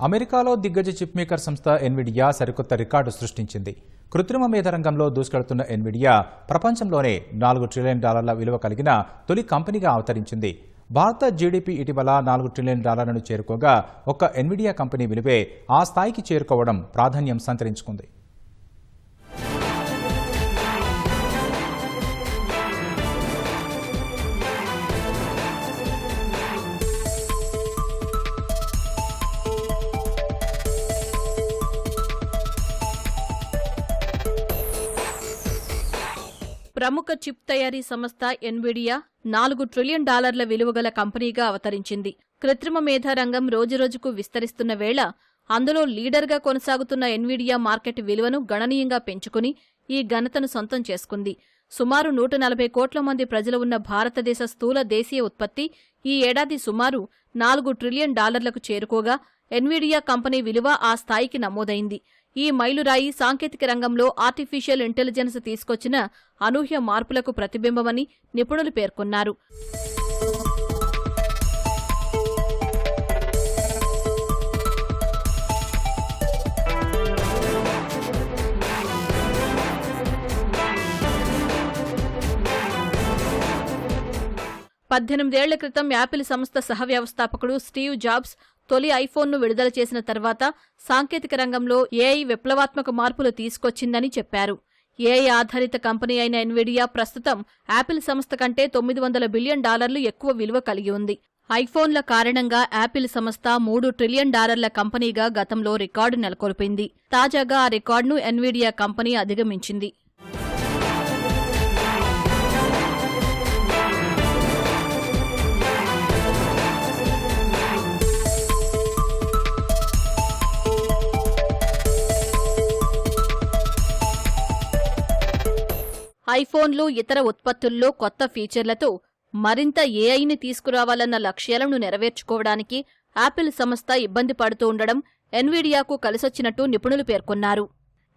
అమెరికాలో దిగ్గజ chip maker సంస్థ ఎన్విడియా సరికొత్త రికార్డు సృష్టించింది. కృత్రిమ మేధ రంగంలో దూసుకెడుతున్న ఎన్విడియా ప్రపంచంలోనే నాలుగు ట్రిలియన్ డాలర్ల విలువ కలిగిన తొలి కంపెనీగా అవతరించింది. భారత జీడీపీ ఇటీవల నాలుగు ట్రిలియన్ డాలర్లను చేరుకోగా ఒక్క ఎన్విడియా కంపెనీ విలువే ఆ స్థాయికి చేరుకోవడం ప్రాధాన్యం సంతరించుకుంది. ప్రముఖ చిప్ తయారీ సంస్థ ఎన్విడియా నాలుగు ట్రిలియన్ డాలర్ల విలువగల కంపెనీగా అవతరించింది. కృత్రిమ మేధా రంగం రోజురోజుకు విస్తరిస్తున్న వేళ అందులో లీడర్గా కొనసాగుతున్న ఎన్విడియా మార్కెట్ విలువను గణనీయంగా పెంచుకుని ఈ ఘనతను సొంతం చేసుకుంది. సుమారు నూట నలభై కోట్ల మంది ప్రజలు ఉన్న భారతదేశ స్థూల దేశీయ ఉత్పత్తి ఈ ఏడాది సుమారు నాలుగు ట్రిలియన్ డాలర్లకు చేరుకోగా ఎన్విడియా కంపెనీ విలువ ఆ స్థాయికి నమోదైంది. ఈ మైలురాయి సాంకేతిక రంగంలో ఆర్టిఫిషియల్ ఇంటెలిజెన్స్ తీసుకొచ్చిన అనూహ్య మార్పులకు ప్రతిబింబమని నిపుణులు పేర్కొన్నారు. పద్దెనిమిదేళ్ళ క్రితం యాపిల్ సంస్థ సహ వ్యవస్థాపకుడు స్టీవ్ జాబ్స్ తొలి ఐఫోన్ను విడుదల చేసిన తర్వాత సాంకేతిక రంగంలో ఏఐ విప్లవాత్మక మార్పులు తీసుకొచ్చిందని చెప్పారు. ఏఐ ఆధారిత కంపెనీ అయిన ఎన్విడియా ప్రస్తుతం యాపిల్ సంస్థ కంటే తొమ్మిది వందల బిలియన్ డాలర్లు ఎక్కువ విలువ కలిగి ఉంది. ఐఫోన్ల కారణంగా యాపిల్ సంస్థ మూడు ట్రిలియన్ డాలర్ల కంపెనీగా గతంలో రికార్డు నెలకొల్పింది. తాజాగా ఆ రికార్డును ఎన్విడియా కంపెనీ అధిగమించింది. ఐఫోన్లు ఇతర ఉత్పత్తుల్లో కొత్త ఫీచర్లతో మరింత ఏఐని తీసుకురావాలన్న లక్ష్యాలను నెరవేర్చుకోవడానికి యాపిల్ సంస్థ ఇబ్బంది పడుతూ ఉండడం ఎన్విడియాకు కలిసొచ్చినట్టు నిపుణులు పేర్కొన్నారు.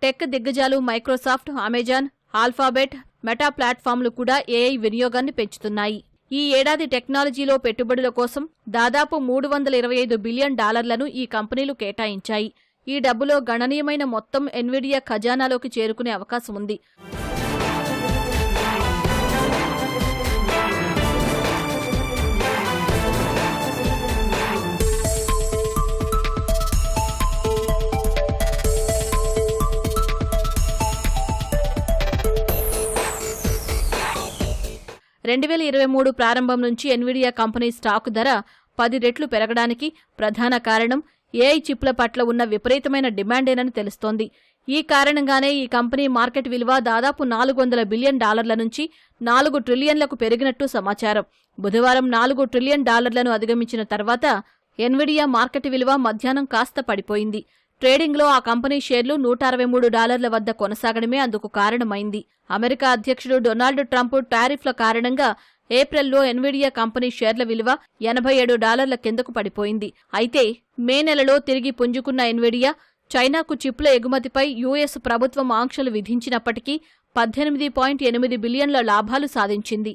టెక్ దిగ్గజాలు మైక్రోసాఫ్ట్ అమెజాన్ ఆల్ఫాబెట్ మెటా ప్లాట్ఫామ్లు కూడా ఏఐ వినియోగాన్ని పెంచుతున్నాయి. ఈ ఏడాది టెక్నాలజీలో పెట్టుబడుల కోసం దాదాపు మూడు వందల ఇరవై ఐదు బిలియన్ డాలర్లను ఈ కంపెనీలు కేటాయించాయి. ఈ డబ్బులో గణనీయమైన మొత్తం ఎన్విడియా ఖజానాలోకి చేరుకునే అవకాశం ఉంది రెండు వేల ఇరవై మూడు ప్రారంభం నుంచి ఎన్విడియా కంపెనీ స్టాక్ ధర పది రెట్లు పెరగడానికి ప్రధాన కారణం ఏఐ చిప్ల పట్ల ఉన్న విపరీతమైన డిమాండేనని తెలుస్తోంది. ఈ కారణంగానే ఈ కంపెనీ మార్కెట్ విలువ దాదాపు నాలుగు వందల బిలియన్ డాలర్ల నుంచి నాలుగు ట్రిలియన్లకు పెరిగినట్టు సమాచారం. బుధవారం నాలుగు ట్రిలియన్ డాలర్లను అధిగమించిన తర్వాత ఎన్విడియా మార్కెట్ విలువ మధ్యాహ్నం కాస్త పడిపోయింది. ట్రేడింగ్లో ఆ కంపెనీ షేర్లు నూట అరవై మూడు డాలర్ల వద్ద కొనసాగడమే అందుకు కారణమైంది. అమెరికా అధ్యక్షుడు డొనాల్డ్ ట్రంప్ టారిఫ్ల కారణంగా ఏప్రిల్లో ఎన్విడియా కంపెనీ షేర్ల విలువ ఎనభై ఏడు డాలర్ల కిందకు పడిపోయింది. అయితే మే నెలలో తిరిగి పుంజుకున్న ఎన్విడియా చైనాకు చిప్ల ఎగుమతిపై యుఎస్ ప్రభుత్వం ఆంక్షలు విధించినప్పటికీ పద్దెనిమిది పాయింట్ ఎనిమిది బిలియన్ల లాభాలు సాధించింది.